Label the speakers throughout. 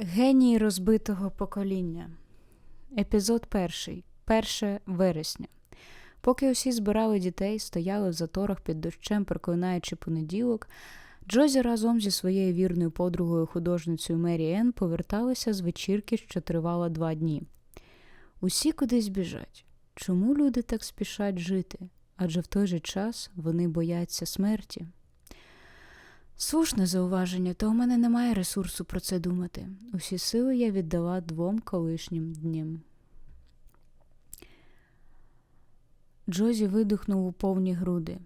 Speaker 1: Геній розбитого покоління. Епізод перший. 1 вересня. Поки усі збирали дітей, стояли в заторах під дощем, проклинаючи понеділок, Джозі разом зі своєю вірною подругою художницею Мері Енн поверталися з вечірки, що тривала два дні. Усі кудись біжать. Чому люди так спішать жити? Адже в той же час вони бояться смерті. Слушне зауваження, то у мене немає ресурсу про це думати. Усі сили я віддала двом колишнім дням. Джозі видихнув у повні груди.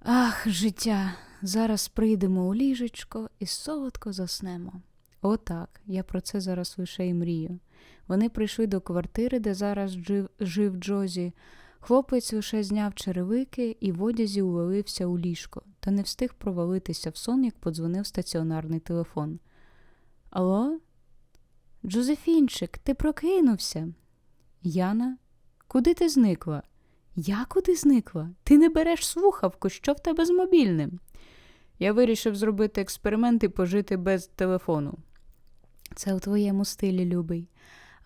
Speaker 1: Ах, життя! Зараз прийдемо у ліжечко і солодко заснемо. Отак, я про це зараз лише і мрію. Вони прийшли до квартири, де зараз жив, жив Джозі. Хлопець лише зняв черевики і в одязі улився у ліжко, та не встиг провалитися в сон, як подзвонив стаціонарний телефон. Алло? Джозефінчик, ти прокинувся? Яна, куди ти зникла? Я куди зникла? Ти не береш слухавку, що в тебе з мобільним? Я вирішив зробити експеримент і пожити без телефону. Це у твоєму стилі, любий.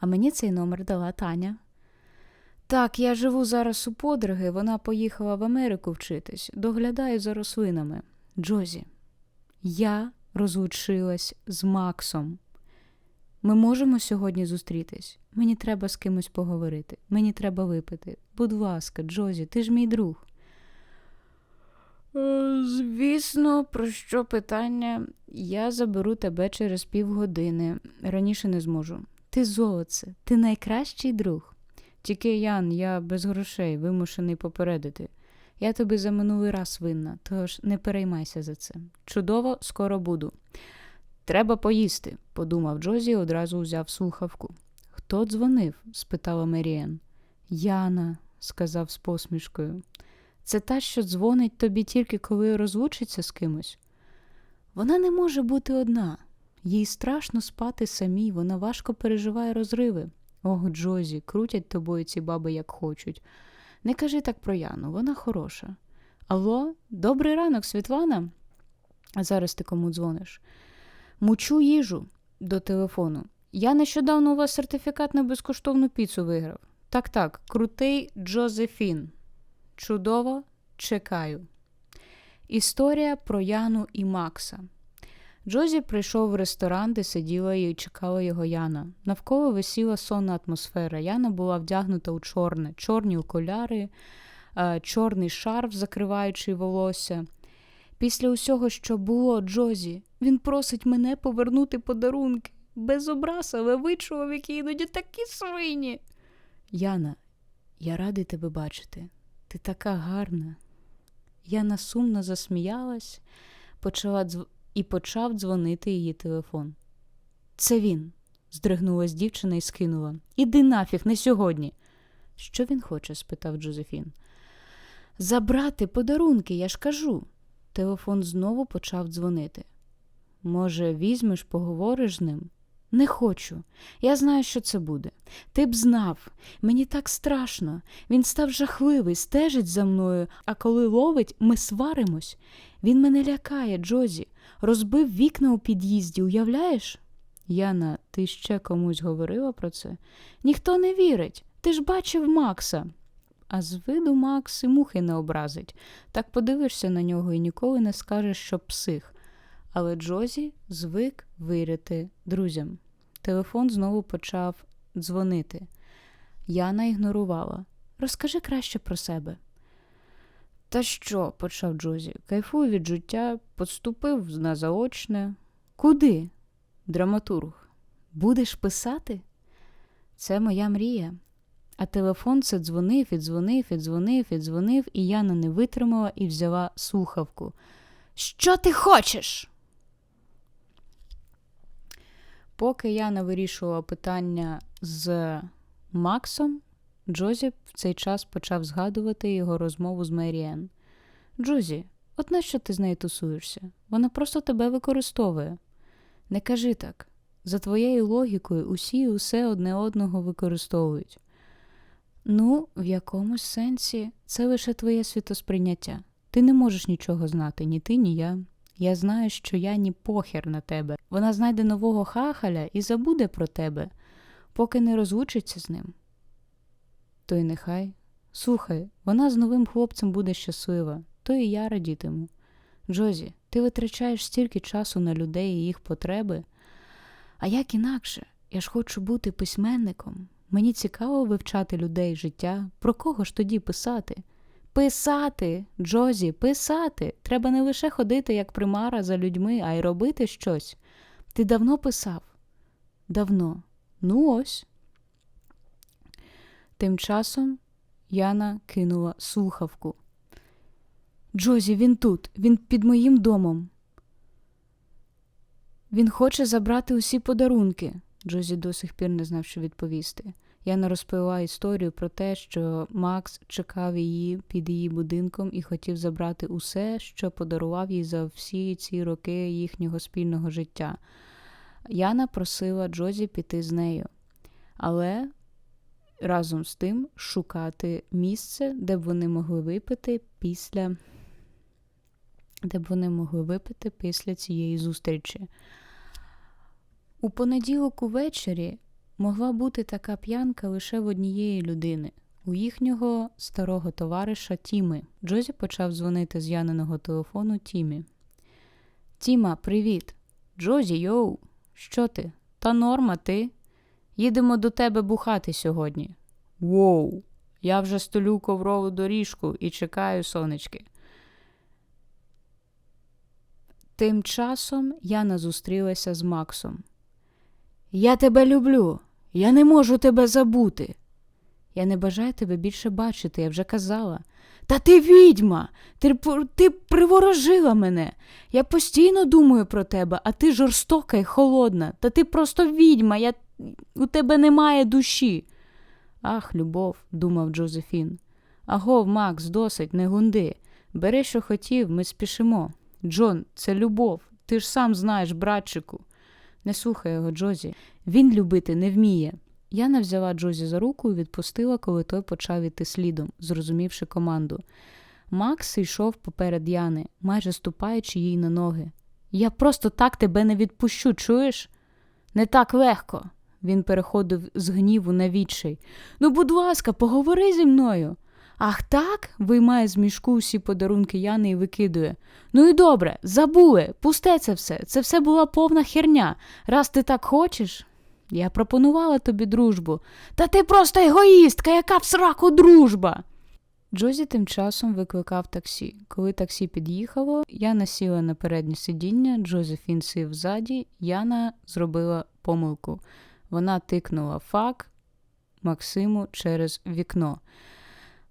Speaker 1: А мені цей номер дала Таня. Так, я живу зараз у подруги, вона поїхала в Америку вчитись, доглядаю за рослинами. Джозі, я розлучилась з Максом. Ми можемо сьогодні зустрітись. Мені треба з кимось поговорити. Мені треба випити. Будь ласка, Джозі, ти ж мій друг. «Е, Звісно, про що питання? Я заберу тебе через півгодини. Раніше не зможу. Ти золоце, ти найкращий друг. Тільки Ян, я без грошей, вимушений попередити. Я тобі за минулий раз винна, тож не переймайся за це. Чудово, скоро буду. Треба поїсти, подумав Джозі і одразу взяв слухавку. Хто дзвонив? спитала Меріен. Яна, сказав з посмішкою. Це та, що дзвонить тобі тільки коли розлучиться з кимось. Вона не може бути одна. Їй страшно спати самій, вона важко переживає розриви. Ох, Джозі, крутять тобою ці баби як хочуть. Не кажи так про Яну, вона хороша. Алло, добрий ранок, Світлана. А зараз ти кому дзвониш? Мучу їжу до телефону. Я нещодавно у вас сертифікат на безкоштовну піцу виграв. Так, так, крутий Джозефін. Чудово, чекаю. Історія про Яну і Макса. Джозі прийшов в ресторан, де сиділа і чекала його Яна. Навколо висіла сонна атмосфера. Яна була вдягнута у чорне, чорні окуляри, е, чорний шарф, закриваючий волосся. Після усього, що було, Джозі, він просить мене повернути подарунки. Без образ, але ви, чоловіки, іноді такі свині. Яна, я радий тебе бачити. Ти така гарна. Яна сумно засміялась, почала дз... і почав дзвонити її телефон. Це він, здригнулась дівчина і скинула. Іди нафіг, не сьогодні. Що він хоче? спитав Джозефін. Забрати подарунки, я ж кажу. Телефон знову почав дзвонити. Може, візьмеш, поговориш з ним? Не хочу. Я знаю, що це буде. Ти б знав. Мені так страшно. Він став жахливий, стежить за мною, а коли ловить, ми сваримось. Він мене лякає, Джозі. Розбив вікна у під'їзді, уявляєш? Яна, ти ще комусь говорила про це? Ніхто не вірить. Ти ж бачив Макса. А з виду Макс і мухи не образить. Так подивишся на нього і ніколи не скажеш, що псих. Але Джозі звик вірити друзям. Телефон знову почав дзвонити. Яна ігнорувала. Розкажи краще про себе. Та що? почав Джозі. Кайфую від життя, поступив на заочне. Куди? Драматург. Будеш писати? Це моя мрія. А телефон це дзвонив і дзвонив, і дзвонив, і дзвонив, і Яна не витримала і взяла слухавку. Що ти хочеш? Поки Яна вирішувала питання з Максом, Джозі в цей час почав згадувати його розмову з Меріен. Джозі, от нащо ти з нею тусуєшся? Вона просто тебе використовує. Не кажи так. За твоєю логікою, усі і усе одне одного використовують. Ну, в якомусь сенсі це лише твоє світосприйняття. Ти не можеш нічого знати, ні ти, ні я. Я знаю, що Яні похер на тебе. Вона знайде нового хахаля і забуде про тебе, поки не розлучиться з ним. То й нехай. Слухай, вона з новим хлопцем буде щаслива, то і я радітиму. Джозі, ти витрачаєш стільки часу на людей і їх потреби. А як інакше? Я ж хочу бути письменником. Мені цікаво вивчати людей життя. Про кого ж тоді писати? Писати, Джозі, писати. Треба не лише ходити як примара за людьми, а й робити щось. Ти давно писав? Давно. Ну ось. Тим часом Яна кинула слухавку. Джозі, він тут, він під моїм домом. Він хоче забрати усі подарунки. Джозі до сих пір не знав, що відповісти. Яна розповіла історію про те, що Макс чекав її під її будинком і хотів забрати усе, що подарував їй за всі ці роки їхнього спільного життя. Яна просила Джозі піти з нею, але разом з тим шукати місце, де б вони могли випити після де б вони могли випити після цієї зустрічі. У понеділок увечері могла бути така п'янка лише в однієї людини, у їхнього старого товариша Тіми. Джозі почав дзвонити з Яниного телефону Тімі. Тіма, привіт. Джозі, йоу, що ти? Та норма, ти? Їдемо до тебе бухати сьогодні. Воу, я вже столю коврову доріжку і чекаю сонечки. Тим часом Яна зустрілася з Максом. Я тебе люблю, я не можу тебе забути. Я не бажаю тебе більше бачити, я вже казала. Та ти відьма, ти, ти приворожила мене. Я постійно думаю про тебе, а ти жорстока і холодна. Та ти просто відьма, я... у тебе немає душі. Ах, любов, думав Джозефін. Агов, Макс, досить, не гунди. Бери, що хотів, ми спішимо. Джон, це любов. Ти ж сам знаєш, братчику. Не слухай його, Джозі. Він любити не вміє. Яна взяла Джозі за руку і відпустила, коли той почав іти слідом, зрозумівши команду. Макс йшов поперед Яни, майже ступаючи їй на ноги. Я просто так тебе не відпущу, чуєш? Не так легко. Він переходив з гніву на відчай. Ну, будь ласка, поговори зі мною. Ах так? виймає з мішку всі подарунки Яни і викидує. Ну і добре, забули, пусте це все. Це все була повна херня. Раз ти так хочеш. Я пропонувала тобі дружбу. Та ти просто егоїстка, яка в сраку дружба. Джозі тим часом викликав таксі. Коли таксі під'їхало, Яна сіла на переднє сидіння, Джозефін сів ззаді, Яна зробила помилку. Вона тикнула фак Максиму через вікно.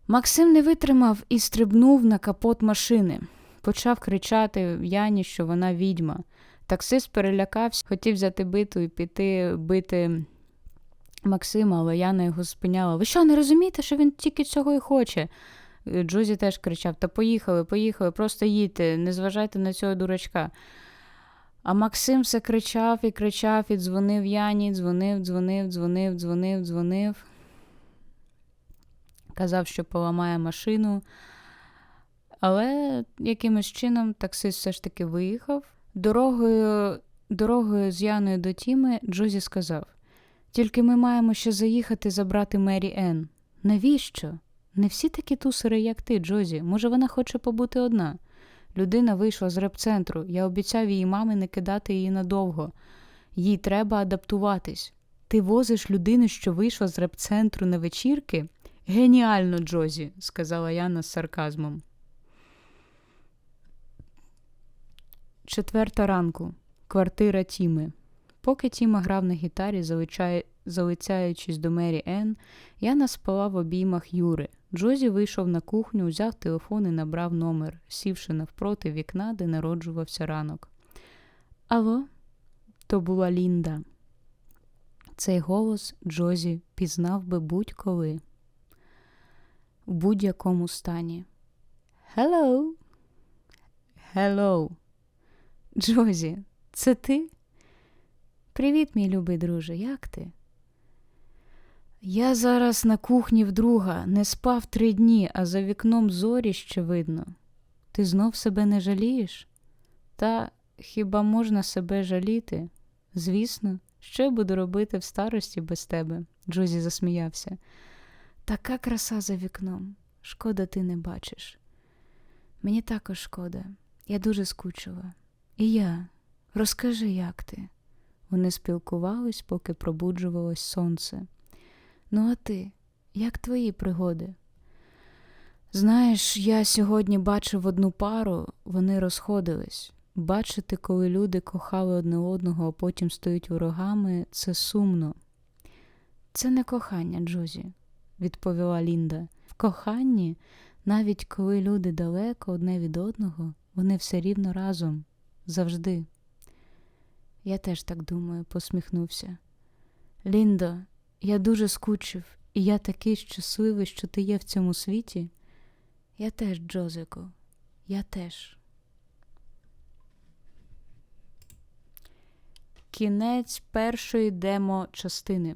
Speaker 1: Максим не витримав і стрибнув на капот машини. Почав кричати Яні, що вона відьма. Таксист перелякався, хотів взяти биту і піти бити Максима, але Яна його спиняла. Ви що, не розумієте, що він тільки цього і хоче? Джозі теж кричав: Та поїхали, поїхали, просто їдьте, не зважайте на цього дурачка. А Максим все кричав і кричав, і дзвонив Яні, дзвонив, дзвонив, дзвонив, дзвонив, дзвонив казав, що поламає машину. Але якимось чином таксист все ж таки виїхав. Дорогою дорогою з Яною до Тіми Джозі сказав: тільки ми маємо ще заїхати забрати Мері Енн. Навіщо? Не всі такі тусери, як ти, Джозі. Може, вона хоче побути одна. Людина вийшла з реп-центру. Я обіцяв її мамі не кидати її надовго. Їй треба адаптуватись. Ти возиш людину, що вийшла з реп-центру на вечірки, Геніально, Джозі, сказала Яна з сарказмом. Четверта ранку. Квартира Тіми. Поки Тіма грав на гітарі, залицяючись до Мері Енн, Яна спала в обіймах Юри. Джозі вийшов на кухню, взяв телефон і набрав номер, сівши навпроти вікна, де народжувався ранок. Алло, то була Лінда. Цей голос Джозі пізнав би будь-коли в будь-якому стані. Hello! Hello! Джозі, це ти? Привіт, мій любий друже, як ти? Я зараз на кухні вдруга, не спав три дні, а за вікном зорі ще видно. Ти знов себе не жалієш? Та хіба можна себе жаліти? Звісно, що я буду робити в старості без тебе? Джозі засміявся. Така краса за вікном. Шкода, ти не бачиш. Мені також шкода. Я дуже скучила. І я. Розкажи, як ти. Вони спілкувались, поки пробуджувалось сонце. Ну, а ти, як твої пригоди? Знаєш, я сьогодні бачив одну пару, вони розходились. Бачити, коли люди кохали одне одного, а потім стають ворогами, це сумно. Це не кохання, Джозі, відповіла Лінда. В коханні, навіть коли люди далеко одне від одного, вони все рівно разом, завжди. Я теж так думаю, посміхнувся. Ліндо, я дуже скучив, і я такий щасливий, що ти є в цьому світі. Я теж, Джозику, я теж. Кінець першої демо частини.